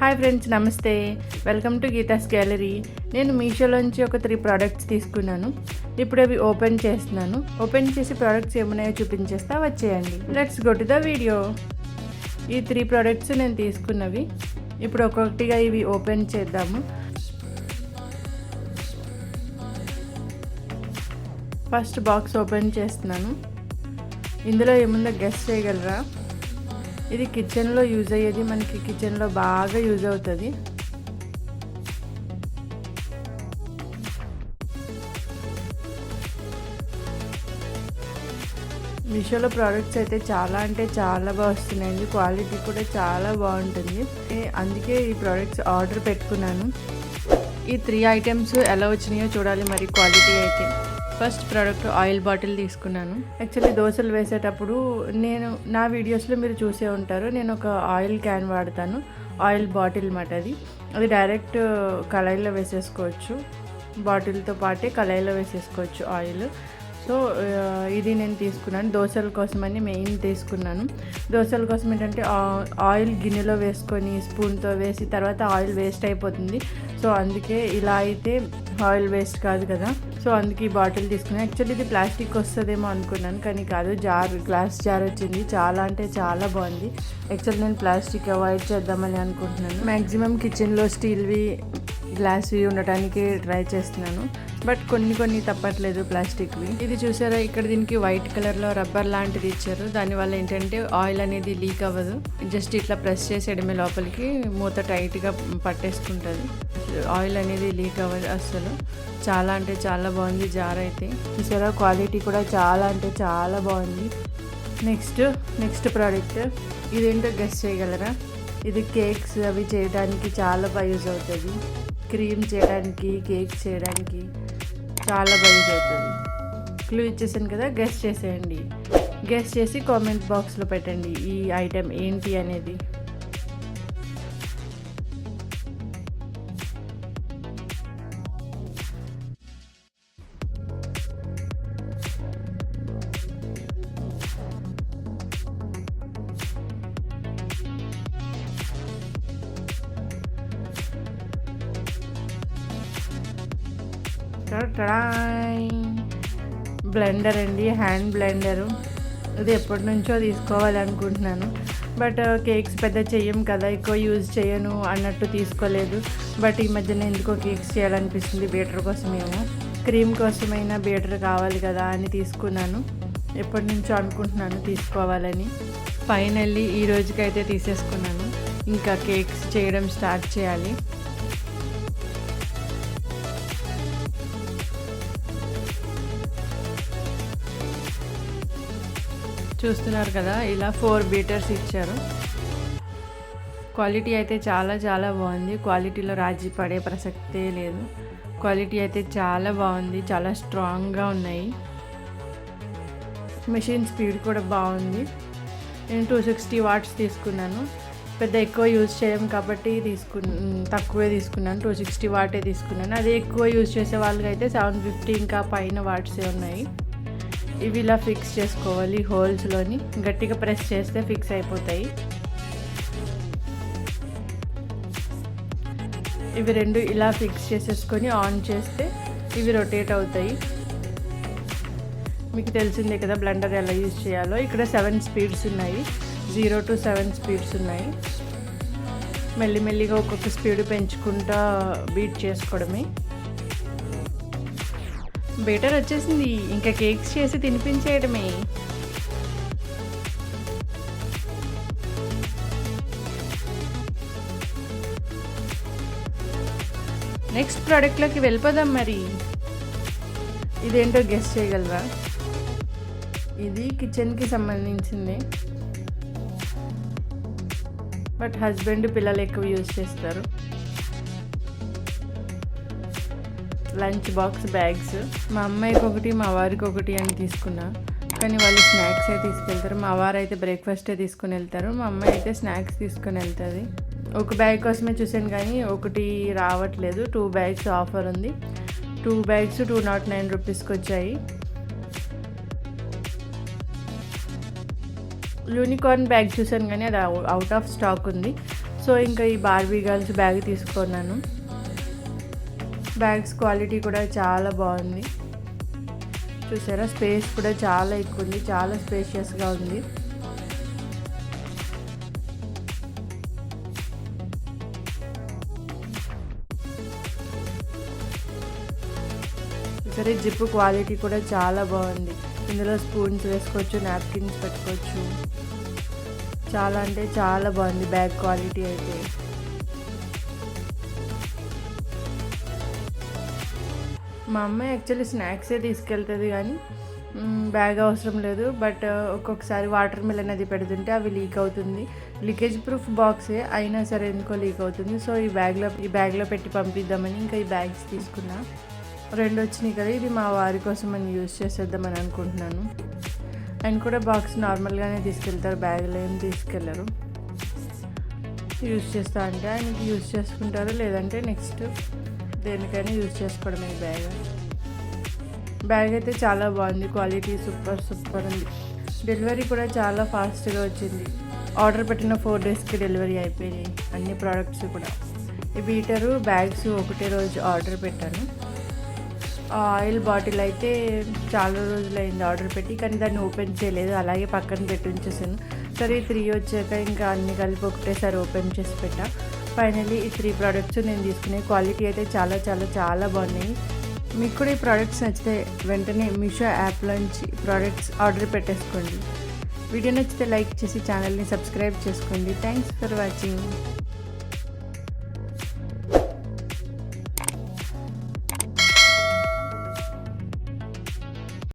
Hi friends నమస్తే. Welcome to Geetha's gallery. నేను మీషోలోంచి ఒక త్రీ ప్రోడక్ట్స్ తీసుకున్నాను. ఇప్పుడు అవి ఓపెన్ చేస్తున్నాను. ఓపెన్ చేసి ప్రోడక్ట్స్ ఏమున్నాయో చూపించేస్తా వచ్చేయండి. Let's go to the video. ఈ త్రీ ప్రోడక్ట్స్ నేను తీసుకున్నవి. ఇప్పుడు ఒక్కొక్కటిగా ఇవి ఓపెన్ చేద్దాము. ఫస్ట్ బాక్స్ ఓపెన్ చేస్తున్నాను. ఇందులో ఏముందో గెస్ట్ చేయగలరా? ఇది కిచెన్లో యూజ్ అయ్యేది మనకి కిచెన్లో బాగా యూజ్ అవుతుంది. మీషోలో ప్రోడక్ట్స్ అయితే చాలా అంటే చాలా బాగా వస్తున్నాయండి క్వాలిటీ కూడా చాలా బాగుంటుంది. అందుకే ఈ ప్రోడక్ట్స్ ఆర్డర్ పెట్టుకున్నాను. ఈ త్రీ ఐటమ్స్ ఎలా వచ్చినాయో చూడాలి మరి క్వాలిటీ అయితే. ఫస్ట్ ప్రోడక్ట్ ఆయిల్ బాటిల్ తీసుకున్నాను. యాక్చువల్లీ దోశలు వేసేటప్పుడు నేను నా వీడియోస్లో మీరు చూసే ఉంటారు నేను ఒక ఆయిల్ క్యాన్ వాడతాను ఆయిల్ బాటిల్ మాట అది. అది డైరెక్ట్ కళాయిలో వేసేసుకోవచ్చు. బాటిల్తో పాటే కళాయిలో వేసేసుకోవచ్చు ఆయిల్. సో ఇది నేను తీసుకున్నాను. దోశల కోసమని మెయిన్ తీసుకున్నాను. దోశల కోసం ఏంటంటే ఆయిల్ గిన్నెలో వేసుకొని స్పూన్తో వేసి తర్వాత ఆయిల్ వేస్ట్ అయిపోతుంది. సో అందుకే ఇలా అయితే ఆయిల్ వేస్ట్ కాదు కదా. సో అందుకే ఈ బాటిల్ తీసుకున్నాను. యాక్చువల్లీ ఇది ప్లాస్టిక్ వస్తుందేమో అనుకున్నాను కానీ కాదు జార్ గ్లాస్ జార్ వచ్చింది. చాలా అంటే చాలా బాగుంది. యాక్చువల్లీ నేను ప్లాస్టిక్ అవాయిడ్ చేద్దామని అనుకుంటున్నాను. మ్యాక్సిమం కిచెన్లో స్టీల్వి గ్లాస్వి ఉండటానికి ట్రై చేస్తున్నాను. బట్ కొన్ని కొన్ని తప్పట్లేదు ప్లాస్టిక్వి. ఇది చూసారా? ఇక్కడ దీనికి వైట్ కలర్లో రబ్బర్ లాంటిది ఇచ్చారు. దానివల్ల ఏంటంటే ఆయిల్ అనేది లీక్ అవ్వదు. జస్ట్ ఇట్లా ప్రెస్ చేసేయడమే లోపలికి. మూత టైట్గా పట్టేసుకుంటుంది. ఆయిల్ అనేది లీక్ అవ్వదు అసలు చాలా అంటే చాలా బాగుంది జార్ అయితే. చూసారా? క్వాలిటీ కూడా చాలా అంటే చాలా బాగుంది. Next next product. ఇదేంటో గెస్ట్ చేయగలరా? ఇది కేక్స్ అవి చేయడానికి చాలా బాగా యూజ్ అవుతుంది. క్రీమ్ చేయడానికి కేక్ చేయడానికి చాలా బాగా అవుతుంది క్లూ ఇచ్చేసాను కదా గెస్ట్ చేసేయండి. గెస్ట్ చేసి కామెంట్ బాక్స్లో పెట్టండి ఈ ఐటెం ఏంటి అనేది. బ్లెండర్ అండి హ్యాండ్ బ్లెండరు. ఇది ఎప్పటి నుంచో తీసుకోవాలి అనుకుంటున్నాను బట్ కేక్స్ పెద్ద చెయ్యం కదా ఎక్కువ యూజ్ చేయను అన్నట్టు తీసుకోలేదు. బట్ ఈ మధ్యన ఎందుకో కేక్స్ చేయాలనిపిస్తుంది బీటర్ కోసమేమో. క్రీమ్ కోసమైనా బీటర్ కావాలి కదా అని తీసుకున్నాను. ఎప్పటి నుంచో అనుకుంటున్నాను తీసుకోవాలని. ఫైనల్లీ ఈ రోజుకైతే తీసేసుకున్నాను. ఇంకా కేక్స్ చేయడం స్టార్ట్ చేయాలి. చూస్తున్నారు కదా ఇలా ఫోర్ బీటర్స్ ఇచ్చారు. క్వాలిటీ అయితే చాలా చాలా బాగుంది. క్వాలిటీలో రాజీ పడే ప్రసక్తే లేదు. క్వాలిటీ అయితే చాలా బాగుంది చాలా స్ట్రాంగ్గా ఉన్నాయి. మెషిన్ స్పీడ్ కూడా బాగుంది. నేను టూ సిక్స్టీ వాట్స్ తీసుకున్నాను. పెద్ద ఎక్కువ యూజ్ చేయం కాబట్టి తీసుకు తక్కువే తీసుకున్నాను. టూ సిక్స్టీ వాటే తీసుకున్నాను. అదే ఎక్కువ యూజ్ చేసే వాళ్ళకి అయితే సెవెన్ ఫిఫ్టీ ఇంకా పైన వాట్సే ఉన్నాయి. ఇవి ఇలా ఫిక్స్ చేసుకోవాలి హోల్స్లోని గట్టిగా ప్రెస్ చేస్తే ఫిక్స్ అయిపోతాయి. ఇవి రెండు ఇలా ఫిక్స్ చేసేసుకొని ఆన్ చేస్తే ఇవి రొటేట్ అవుతాయి. మీకు తెలిసిందే కదా బ్లెండర్ ఎలా యూజ్ చేయాలో. ఇక్కడ సెవెన్ స్పీడ్స్ ఉన్నాయి. జీరో టు సెవెన్ స్పీడ్స్ ఉన్నాయి. మెల్లిమెల్లిగా ఒక్కొక్క స్పీడ్ పెంచుకుంటా బీట్ చేసుకోవడమే. బెటర్ వచ్చేసింది. ఇంకా కేక్స్ చేసి తినిపించేయడమే. నెక్స్ట్ ప్రోడక్ట్లోకి వెళ్ళిపోదాం మరి. ఇదేంటో గెస్ట్ చేయగలరా? ఇది కిచెన్కి సంబంధించింది. బట్ హస్బెండ్ పిల్లలు ఎక్కువ యూజ్ చేస్తారు. Lunch box bags. మా అమ్మాయికి ఒకటి మా వారికి ఒకటి అని తీసుకున్నా. కానీ వాళ్ళు స్నాక్సే తీసుకెళ్తారు. మా వారు అయితే బ్రేక్ఫాస్టే తీసుకుని వెళ్తారు. మా అమ్మాయి అయితే స్నాక్స్ తీసుకుని వెళ్తుంది. ఒక బ్యాగ్ కోసమే చూసాను కానీ ఒకటి రావట్లేదు. టూ బ్యాగ్స్ ఆఫర్ ఉంది. Two bags two not nine రూపీస్కి వచ్చాయి. యూనికార్న్ బ్యాగ్ చూసాను కానీ అది అవుట్ ఆఫ్ స్టాక్ ఉంది. సో సో ఇంకా ఈ బార్బీ గర్ల్స్ బ్యాగ్ తీసుకున్నాను. బ్యాగ్స్ క్వాలిటీ కూడా చాలా బాగుంది. చూసారా? స్పేస్ కూడా చాలా ఎక్కువ ఉంది చాలా స్పేషియస్గా ఉంది. సరే జిప్ క్వాలిటీ కూడా చాలా బాగుంది. ఇందులో స్పూన్స్ వేసుకోవచ్చు నాప్కిన్స్ పెట్టుకోవచ్చు. చాలా అంటే చాలా బాగుంది బ్యాగ్ క్వాలిటీ అయితే. మా అమ్మ యాక్చువల్లీ స్నాక్సే తీసుకెళ్తుంది కానీ బ్యాగ్ అవసరం లేదు. బట్ uh, ఒక్కొక్కసారి వాటర్ మిలన్ అది పెడుతుంటే అవి లీక్ అవుతుంది. లీకేజ్ ప్రూఫ్ బాక్సే అయినా సరే ఎందుకో లీక్ అవుతుంది. సో ఈ బ్యాగ్లో ఈ బ్యాగ్లో పెట్టి పంపిద్దామని ఇంకా ఈ బ్యాగ్స్ తీసుకున్నా. రెండు వచ్చినాయి కదా ఇది మా వారి కోసం అని యూజ్ చేసేద్దామని అనుకుంటున్నాను. ఆయన కూడా బాక్స్ నార్మల్గానే తీసుకెళ్తారు బ్యాగ్లో ఏం తీసుకెళ్ళరు యూజ్ చేస్తా అంటే ఆయనకి యూజ్ చేసుకుంటారు లేదంటే నెక్స్ట్ దేనికైనా యూజ్ చేసుకోవడం ఈ బ్యాగ్. బ్యాగ్ అయితే చాలా బాగుంది క్వాలిటీ సూపర్ సూపర్ ఉంది. డెలివరీ కూడా చాలా ఫాస్ట్గా వచ్చింది. ఆర్డర్ పెట్టిన ఫోర్ డేస్కి డెలివరీ అయిపోయినాయి అన్ని ప్రోడక్ట్స్ కూడా. ఈ బీటరు బ్యాగ్స్ ఒకటే రోజు ఆర్డర్ పెట్టాను. ఆయిల్ బాటిల్ అయితే చాలా రోజులైంది ఆర్డర్ పెట్టి కానీ దాన్ని ఓపెన్ చేయలేదు అలాగే పక్కన పెట్టి ఉంచేసాను సరే త్రీ వచ్చాక ఇంకా అన్ని కలిపి ఒకటేసారి ఓపెన్ చేసి పెట్టా. ఫైనల్లీ ఈ త్రీ ప్రోడక్ట్స్ నేను తీసుకునే క్వాలిటీ అయితే చాలా చాలా చాలా బాగున్నాయి. మీకు కూడా ఈ ప్రోడక్ట్స్ నచ్చితే వెంటనే మీషో యాప్లోంచి ప్రోడక్ట్స్ ఆర్డర్ పెట్టేసుకోండి. వీడియో నచ్చితే లైక్ చేసి ఛానల్ని సబ్స్క్రైబ్ చేసుకోండి. Thanks for watching.